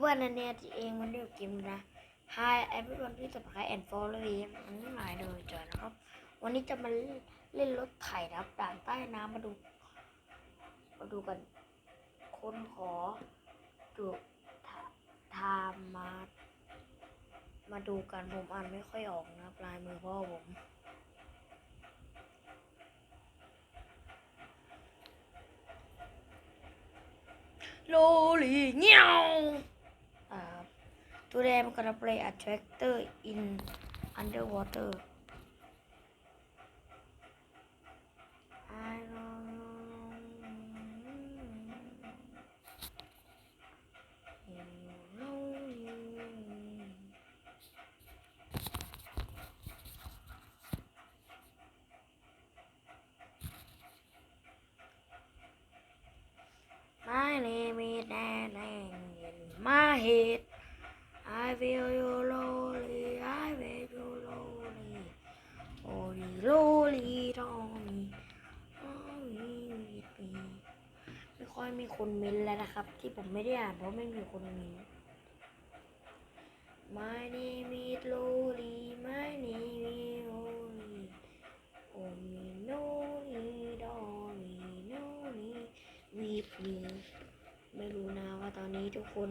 เพื่อนๆนั่นเนี่ยเองมันเรียกเกมนะ Hi everyone please subscribe and follow me มันไม่หมายโดยจอยนะครับ วันนี้จะมาเล่นรถไถนะครับด่านใต้น้ำมาดู มาดูกัน คนขอดูทาทามมา มาดูกันผมอ่านไม่ค่อยออกนะครับลายมือพ่อผมโลลีเงี้ยวอ่า Today I'm gonna play a tractor in underwater I don't. My name is Dan in my head. I feel you lonely, I feel you lonely. Only lonely, lonely, lonely with me. ไม่ค่อยมีคนเม้นแล้วนะครับ ที่ผมไม่ได้อ่านเพราะไม่มีคนเม้น My name is Loli, my name is Loli. Only lonely, lonely, lonely with me. ไม่รู้นะว่าตอนนี้ทุกคน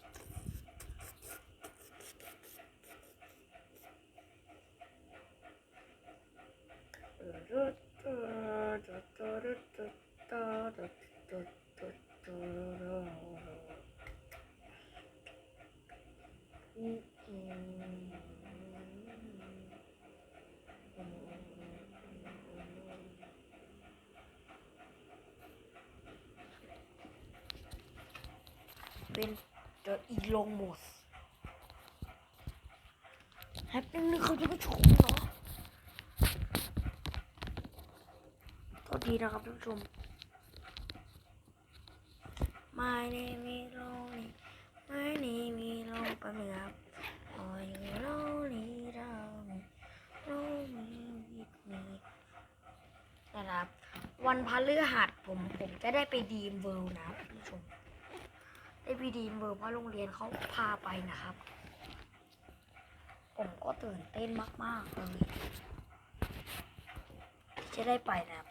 bin der Elon Musk. Hab ihn nicht gerade getroffen. ทีนะครับท่านผู้ชม My name is Lonely My name is Lonely แป๊บนึงครับ Oh you lonely lonely lonely with me นะครับ วันพฤหัสผมผมจะได้ไปดีมเวิลด์นะครับท่านผู้ชม ได้ไปดีมเวิลด์เพราะโรงเรียนเขาพาไปนะครับ ผมก็ตื่นเต้นมาก ๆ เลยจะได้ไปนะครับ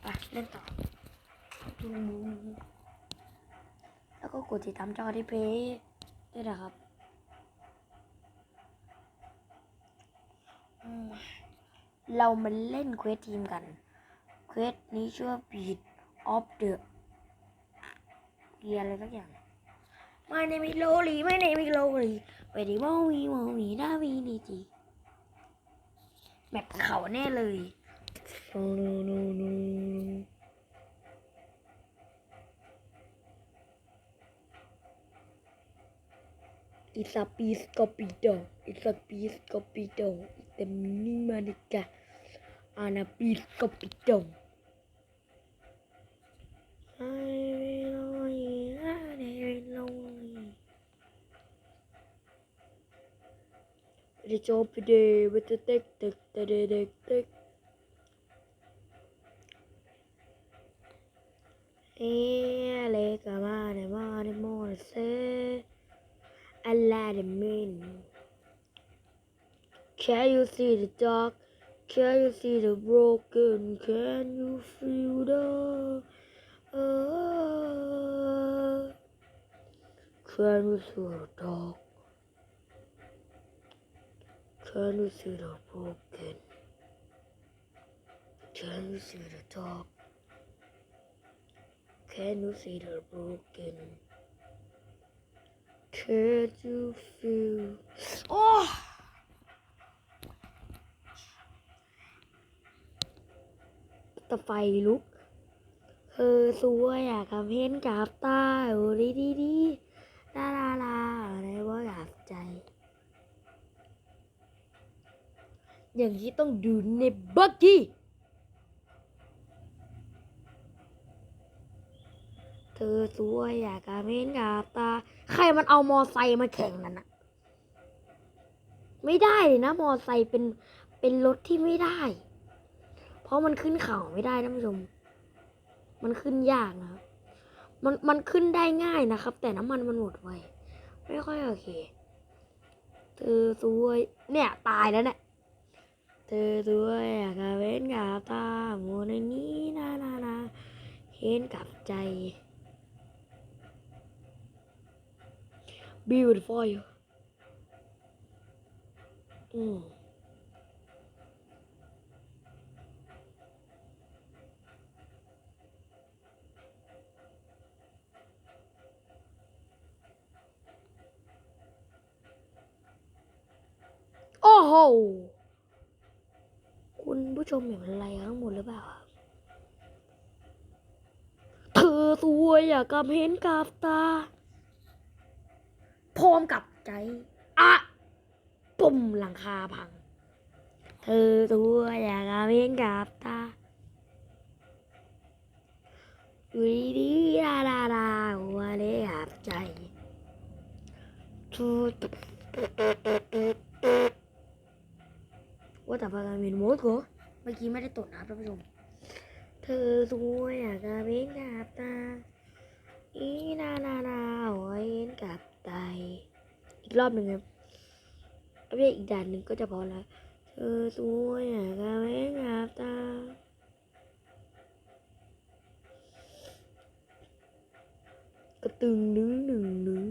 ไปเล่นต่อดูแล้วก็กดติดตามจอที่เพย์ด้วยนะครับเรามาเล่นเควสทีมกันเควสนี้ชื่อว่า Beat of the เกียร์อะไรสักอย่าง My name is Loli My name is Loli ไปดิมอวีมอวีดาวีดีจีแบบเขาแน่เลย No, no, no, no. It's a piece copido. It's a piece copido. It's a mini manica. And a piece will lonely. It's all day with the tick, tick, tick, tick, tick. Le cavare mare morse alla the moon. Can you see the dog? Can you see the broken? Can you feel the uh, Can you see the dog? Can you see the broken? Can you see the dog? Can you see the broken? Can you feel? Oh! ตะไฟลุกเธอสวยอยากกับเห็นกับตาโอ้ดีดีดีลาลาลาอะไรว่าอยากใจ อย่างนี้ต้องดูในบักกี้ ธอสวยอยากกะเมนกับตา ใครมันเอามอไซค์มาแข่งนั่นอะไม่ได้เลยนะมอไซค์เป็นเป็นรถที่ไม่ได้ เพราะมันขึ้นเขาไม่ได้ท่านผู้ชม มันขึ้นยากนะครับมันมันขึ้นได้ง่ายนะครับ แต่น้ำมันมันหมดไวไม่ค่อยโอเค เธอสวยเนี่ยตายแล้วเนี่ยเธอสวยอยากกะเว้นกับตาโมในนี้นานานาเห็นกับใจ beautiful อืมโอ้โห คุณผู้ชมเห็นอะไรทั้งหมดหรือเปล่าครับเธอสวยอยากกับเห็นกับตา พร้อมกับใจอะปุ่มหลังคาพัง เธอตัวอยากกับเห็นกับตาอยู่ดีๆดาดาดาหัวเลยกับใจทุดว่าแต่พากันเป็นโมดเหรอเมื่อกี้ไม่ได้ตดนะท่านผู้ชม เธอสวยอยากกับเห็นกับตาอีนานานาหัวเห็นกับ ตายอีกรอบหนึ่งครับเรียกอีกด่านหนึ่งก็จะพอแล้วเธอสวยอะครัแม่ครัตาก็ตึงดึงดึงดึง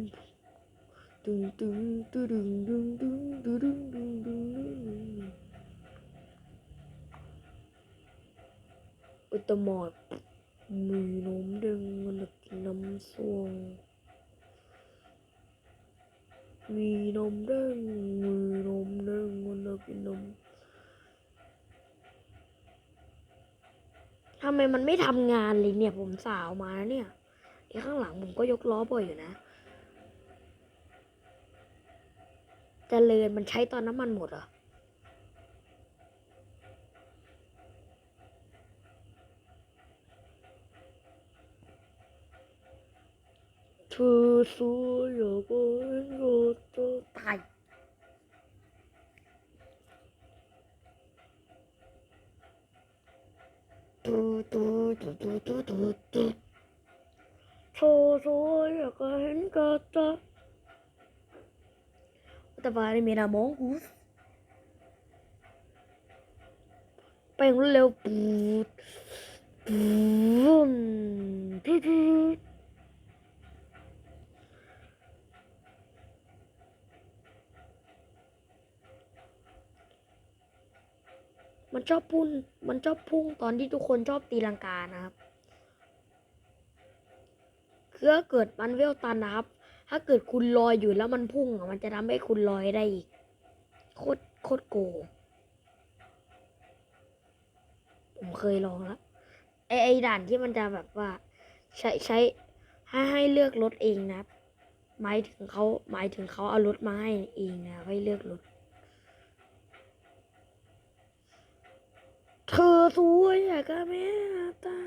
ตึงตึงตึงดึงดึงดึงดึงดึงดึงดึงอุตมอดมือน้มดึงมันน้ำสวง มีนมดังมือนมดังมันจะกินนมทำไมมันไม่ทำงานเลยเนี่ย ผมสาวมาแล้วเนี่ยไอ้ข้างหลังผมก็ยกล้อบ่อยอยู่นะเจริญมันใช้ตอนน้ำมันหมดเหรอ sơ số rồi bơi rồi tôi tài. Tu tu tu tu tu tu tu. Sơ số rồi có hến cơ ta ta vào đây mình là món hú bay leo bụt bụt bụt มันชอบพุ่งมันชอบพุ่งตอนที่ทุกคนชอบตีลังกานะครับคือถ้าเกิดมันเวลตันนะครับ ถ้าเกิดคุณลอยอยู่แล้วมันพุ่งมันจะทำให้คุณลอยได้อีก โคตรโคตรโก ผมเคยลองแล้วไอไอด่านที่มันจะแบบว่า ใช้ใช้ให้ให้เลือกรถเองนะครับ หมายถึงเขาหมายถึงเขาเอารถมาให้เองนะให้เลือกรถ เธอสวยอยากกับแม่ตา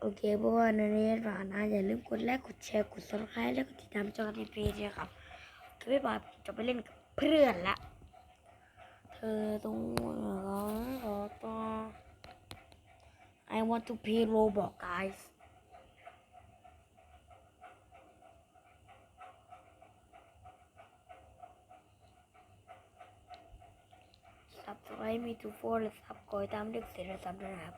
โอเคเพราะว่าในนี้ฝากนะอย่าลืมกดไลค์กดแชร์กด subscribe แล้วก็ติดตามจองทีพีด้วยครับคือไม่บอกจะไปเล่นกับเพื่อนละเธอต้องร้องขอต่อ I want to play Roblox guys subscribe me to follow และซับกอยตามเลือกเสร็จแล้วซับด้วยนะครับ